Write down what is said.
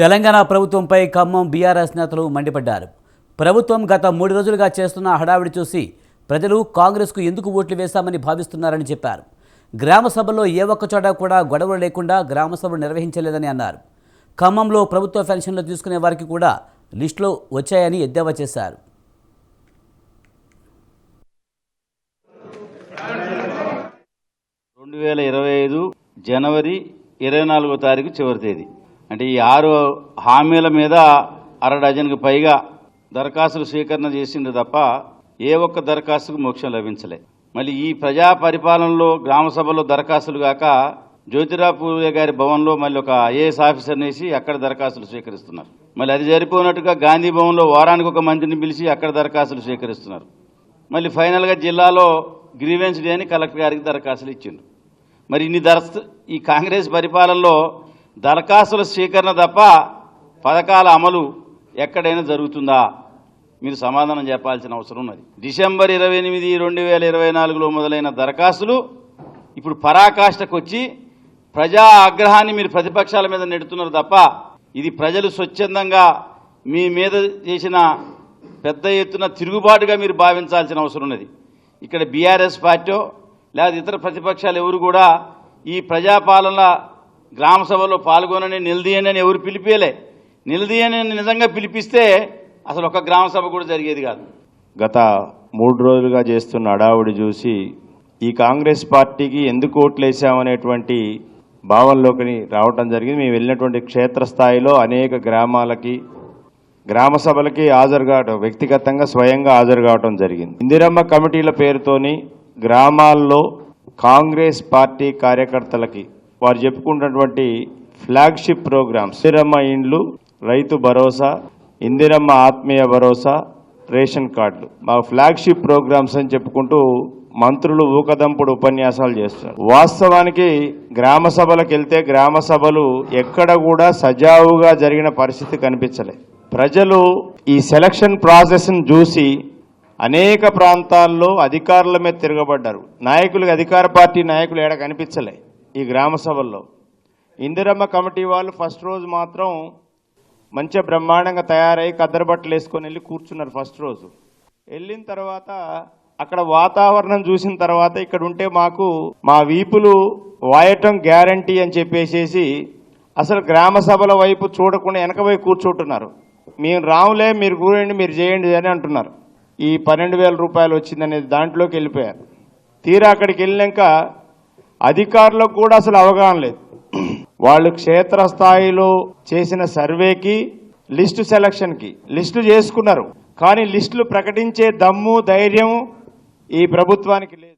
తెలంగాణ ప్రభుత్వంపై ఖమ్మం బీఆర్ఎస్ నేతలు మండిపడ్డారు. ప్రభుత్వం గత మూడు రోజులుగా చేస్తున్న హడావిడి చూసి ప్రజలు కాంగ్రెస్కు ఎందుకు ఓట్లు వేశామని భావిస్తున్నారని చెప్పారు. గ్రామ సభల్లో ఏ ఒక్క చోట కూడా గొడవలు లేకుండా గ్రామ సభలు నిర్వహించలేదని అన్నారు. ఖమ్మంలో ప్రభుత్వ పెన్షన్లు తీసుకునే వారికి కూడా లిస్టులో వచ్చాయని ఎద్దేవా చేశారు. రెండు వేల ఇరవై ఐదు జనవరి ఇరవై నాలుగో తారీఖు చివరి తేదీ. అంటే ఈ ఆరు హామీల మీద అర డజన్కి పైగా దరఖాస్తులు స్వీకరణ చేసిండు తప్ప ఏ ఒక్క దరఖాస్తుకు మోక్షం లభించలే. మళ్ళీ ఈ ప్రజా పరిపాలనలో గ్రామ సభలో దరఖాస్తులు కాక జ్యోతిరావు గారి భవన్లో మళ్ళీ ఒక ఐఏఎస్ ఆఫీసర్ని వేసి అక్కడ దరఖాస్తులు స్వీకరిస్తున్నారు. మళ్ళీ అది జరిపోయినట్టుగా గాంధీ భవన్లో వారానికి ఒక మంత్రిని పిలిచి అక్కడ దరఖాస్తులు స్వీకరిస్తున్నారు. మళ్ళీ ఫైనల్గా జిల్లాలో గ్రీవెన్స్ డే అని కలెక్టర్ గారికి దరఖాస్తులు ఇచ్చిండు. మరి ఇన్ని దరఖాస్తు ఈ కాంగ్రెస్ పరిపాలనలో దరఖాస్తుల స్వీకరణ తప్ప పథకాల అమలు ఎక్కడైనా జరుగుతుందా? మీరు సమాధానం చెప్పాల్సిన అవసరం ఉన్నది. డిసెంబర్ ఇరవై ఎనిమిది రెండు వేల ఇరవై నాలుగులో మొదలైన దరఖాస్తులు ఇప్పుడు పరాకాష్ఠకు వచ్చి ప్రజా ఆగ్రహాన్ని మీరు ప్రతిపక్షాల మీద నెడుతున్నారు తప్ప ఇది ప్రజలు స్వచ్ఛందంగా మీ మీద చేసిన పెద్ద ఎత్తున తిరుగుబాటుగా మీరు భావించాల్సిన అవసరం ఉన్నది. ఇక్కడ బీఆర్ఎస్ పార్టీ లేదా ఇతర ప్రతిపక్షాలు ఎవరు కూడా ఈ ప్రజాపాలన గ్రామ సభలో పాల్గొనని నిలదీయని అని ఎవరు పిలిపేలే. నిలదీయని నిజంగా పిలిపిస్తే అసలు ఒక గ్రామ సభ కూడా జరిగేది కాదు. గత మూడు రోజులుగా చేస్తున్న అడావుడి చూసి ఈ కాంగ్రెస్ పార్టీకి ఎందుకు ఓట్లేసామనేటువంటి భావనలోకి రావటం జరిగింది. మేము వెళ్ళినటువంటి క్షేత్రస్థాయిలో అనేక గ్రామాలకి గ్రామ సభలకి హాజరు కావటం వ్యక్తిగతంగా స్వయంగా హాజరు కావటం జరిగింది. ఇందిరమ్మ కమిటీల పేరుతోని గ్రామాల్లో కాంగ్రెస్ పార్టీ కార్యకర్తలకి వారు చెప్పుకుంటున్నటువంటి ఫ్లాగ్షిప్ ప్రోగ్రామ్స్. ఇందిరమ్మ ఇండ్లు రైతు భరోసా ఇందిరమ్మ ఆత్మీయ భరోసా రేషన్ కార్డులు. మా ఫ్లాగ్షిప్ ప్రోగ్రామ్స్ అని చెప్పుకుంటూ మంత్రులు ఊకదంపుడు ఉపన్యాసాలు చేస్తారు వాస్తవానికి గ్రామ సభలకు వెళ్తే గ్రామ సభలు ఎక్కడ కూడా సజావుగా జరిగిన పరిస్థితి కనిపించలే. ప్రజలు ఈ సెలక్షన్ ప్రాసెస్ను చూసి అనేక ప్రాంతాల్లో అధికారుల మీద తిరగబడ్డారు. నాయకులు అధికార పార్టీ నాయకులు ఏడ కనిపించలే. ఈ గ్రామ సభల్లో. ఇందిరమ్మ కమిటీ వాళ్ళు ఫస్ట్ రోజు మాత్రం మంచిగా బ్రహ్మాండంగా తయారై కద్దరు బట్టలు వేసుకొని వెళ్ళి కూర్చున్నారు ఫస్ట్ రోజు. వెళ్ళిన తర్వాత అక్కడ వాతావరణం చూసిన తర్వాత ఇక్కడ ఉంటే మాకు మా వీపులు వాయటం గ్యారంటీ అని చెప్పేసేసి అసలు గ్రామ సభల వైపు చూడకుండా వెనకబోయి కూర్చుంటున్నారు. మేము రాములే మీరు కూరండి మీరు చేయండి అని అంటున్నారు. ఈ పన్నెండు వేల రూపాయలు వచ్చిందనేది దాంట్లోకి వెళ్ళిపోయారు. తీరా అక్కడికి వెళ్ళాక అధికారులకు కూడా అసలు అవగాహన లేదు. వాళ్ళు క్షేత్రస్థాయిలో చేసిన సర్వేకి లిస్టు సెలక్షన్కి లిస్టు చేసుకున్నారు. కానీ లిస్టులు ప్రకటించే దమ్ము ధైర్యం ఈ ప్రభుత్వానికి లేదు.